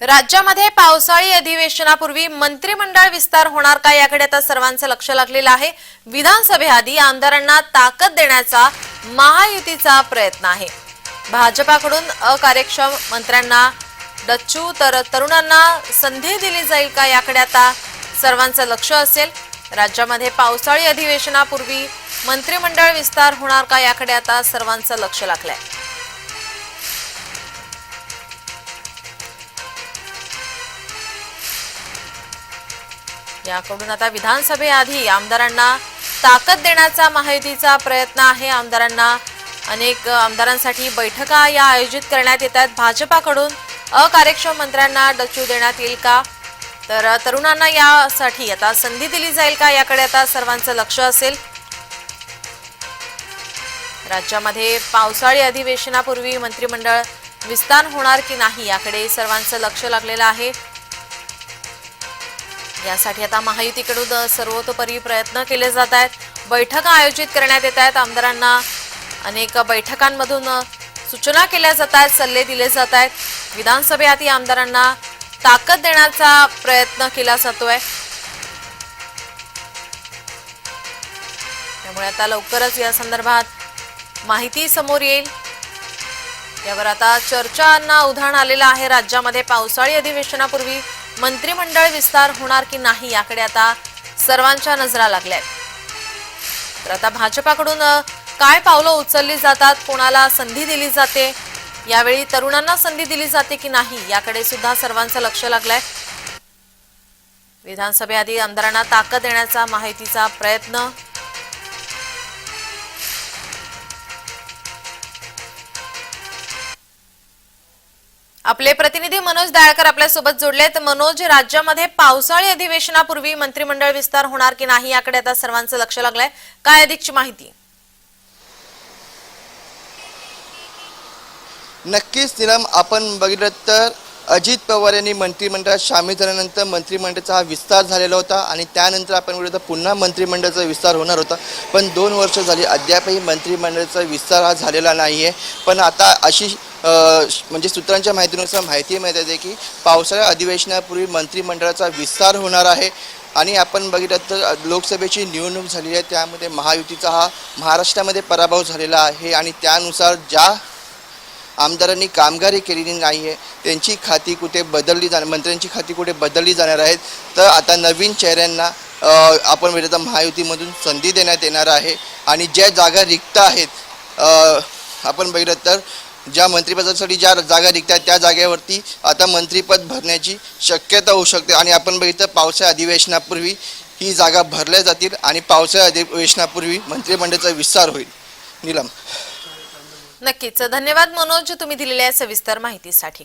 राज्यामध्ये पावसाळी अधिवेशनापूर्वी मंत्रिमंडळ विस्तार होणार का याकडे आता सर्वांचं लक्ष लागलेलं आहे. विधानसभेआधी आमदारांना ताकद देण्याचा महायुतीचा प्रयत्न आहे. भाजपाकडून अकार्यक्षम मंत्र्यांना डच्चू तर तरुणांना संधी दिली जाईल का याकडे आता सर्वांचं लक्ष असेल. राज्यामध्ये पावसाळी अधिवेशनापूर्वी मंत्रिमंडळ विस्तार होणार का याकडे आता सर्वांचं लक्ष लागलंय. याकडून आता विधानसभेआधी आमदारांना ताकद देण्याचा महायुतीचा प्रयत्न आहे. आमदारांना अनेक आमदारांसाठी बैठका या आयोजित करण्यात येत आहेत. भाजपाकडून अकार्यक्षम मंत्र्यांना डचू देण्यात येईल का? तर तरुणांना यासाठी आता संधी दिली जाईल का? याकडे आता सर्वांचं लक्ष असेल. राज्यामध्ये पावसाळी अधिवेशनापूर्वी मंत्रिमंडळ विस्तार होणार की नाही? याकडे सर्वांचं लक्ष लागलेलं आहे. यासाठी आता महायुतीकडून सर्वतोपरी प्रयत्न केले जात आहेत. बैठका आयोजित करण्यात येत आहेत. आमदारांना अनेक बैठकांमधून सूचना केल्या जात आहेत सल्ले दिले जात आहेत. विधानसभेतही आमदारांना ताकद देण्याचा प्रयत्न केला जातोय. त्यामुळे आता लवकरच या संदर्भात माहिती समोर येईल. यावर आता चर्चांना उधाण आलेलं आहे. राज्यामध्ये पावसाळी अधिवेशनापूर्वी मंत्रिमंडळ विस्तार होणार की नाही याकडे आता सर्वांच्या नजरा लागल्या तर आता भाजपाकडून काय पावलं उचलली जातात कोणाला संधी दिली जाते यावेळी तरुणांना संधी दिली जाते की नाही याकडे सुद्धा सर्वांचं लक्ष लागलंय. विधानसभेआधी आमदारांना ताकद देण्याचा माहितीचा प्रयत्न आपले प्रतिनिधी मनोज दाळकर आपल्यासोबत जोडलेत. मनोज राज्यामध्ये पावसाळी अधिवेशनापूर्वी मंत्रिमंडळ विस्तार होणार की नाही याकडे आता सर्वांचं लक्ष लागलंय. काय अधिकची माहिती? नक्कीच निलम. आपण बघितलं तर अजित पवार यांनी मंत्रिमंडळात सामील झाल्यानंतर मंत्रिमंडळाचा हा विस्तार झालेला होता आणि त्यानंतर आपण बघितलं तर पुन्हा मंत्रिमंडळाचा विस्तार होणार होता. पण दोन वर्ष झाली अद्यापही मंत्रिमंडळाचा विस्तार हा झालेला नाही आहे पण आता अशी म्हणजे सूत्रांच्या माहितीनुसार माहिती मिळत आहे की पावसाळ्या अधिवेशनापूर्वी मंत्रिमंडळाचा विस्तार होणार आहे आणि आपण बघितलं तर लोकसभेची निवडणूक झालेली आहे. त्यामध्ये महायुतीचा हा महाराष्ट्रामध्ये पराभव झालेला आहे आणि त्यानुसार ज्या आमदारांनी कामगारी केलेली नाही आहे त्यांची खाती कुठे बदलली जाणार मंत्र्यांची खाती कुठे बदलली जाणार आहेत तर आता नवीन चेहऱ्यांना आपण म्हणजे आता महायुतीमधून संधी देण्यात येणार आहे आणि ज्या जागा रिक्त आहेत आपण बघितलं तर ज्या मंत्रिपदासाठी ज्या जागा रिक्त त्या जागेवरती आता मंत्रिपद भरण्याची शक्यता होऊ शकते. आणि आपण बघितलं पावसाळ्या अधिवेशनापूर्वी ही जागा भरल्या जातील आणि पावसाळ्या अधिवेशनापूर्वी मंत्रिमंडळाचा विस्तार होईल. नीलम. नक्कीच. धन्यवाद मनोज तुम्ही दिलेल्या सविस्तर माहितीसाठी.